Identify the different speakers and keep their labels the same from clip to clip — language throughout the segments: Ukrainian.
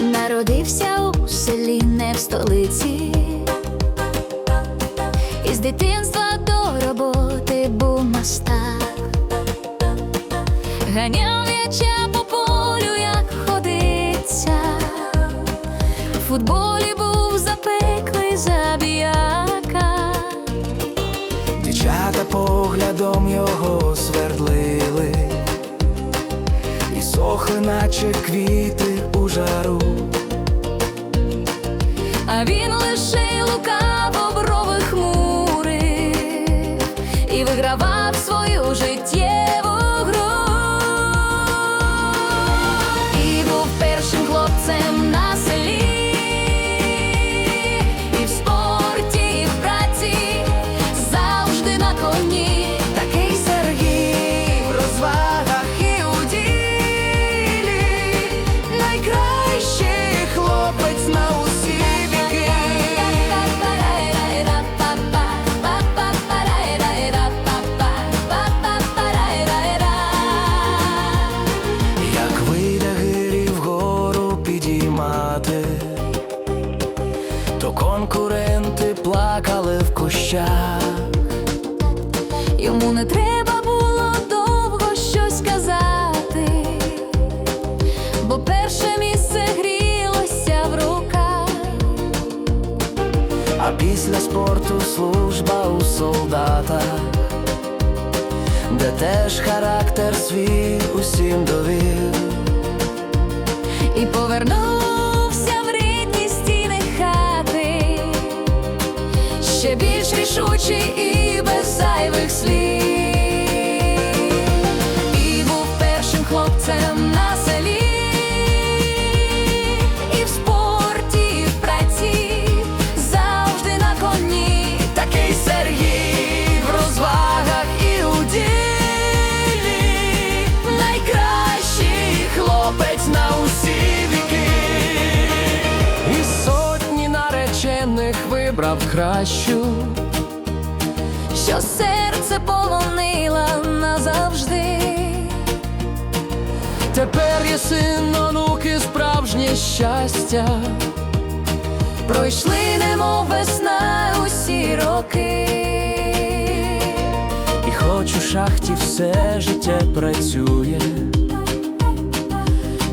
Speaker 1: Народився у селі, не в столиці. Із дитинства до роботи був мастак. Ганяв по полю, як ходиться. Футболі
Speaker 2: Дівчата поглядом його свердлили, і сохли, наче квіти у жару.
Speaker 1: А він лише лукаво брови хмурив і вигравав
Speaker 2: підіймати, то конкуренти плакали в кущах.
Speaker 1: Йому не треба було довго щось казати, бо перше місце грілося в руках.
Speaker 2: А після спорту служба у солдата, де теж характер свій усім довів.
Speaker 1: І повернувся рішучий і без зайвих слів. І був першим хлопцем на селі, і в спорті, і в праці, завжди на коні.
Speaker 2: Такий Сергій в розвагах і у ділі, найкращий хлопець на усі віки. І сотні наречених вибрав кращу.
Speaker 1: Що серце полонила назавжди.
Speaker 2: Тепер є син онуки справжнє щастя.
Speaker 1: Пройшли, немов весна усі роки.
Speaker 2: І хоч у шахті все життя працює,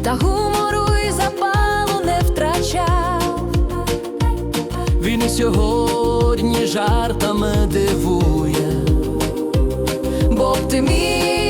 Speaker 1: Та гумору
Speaker 2: він і сьогодні жартами дивує.
Speaker 1: Бо оптимізм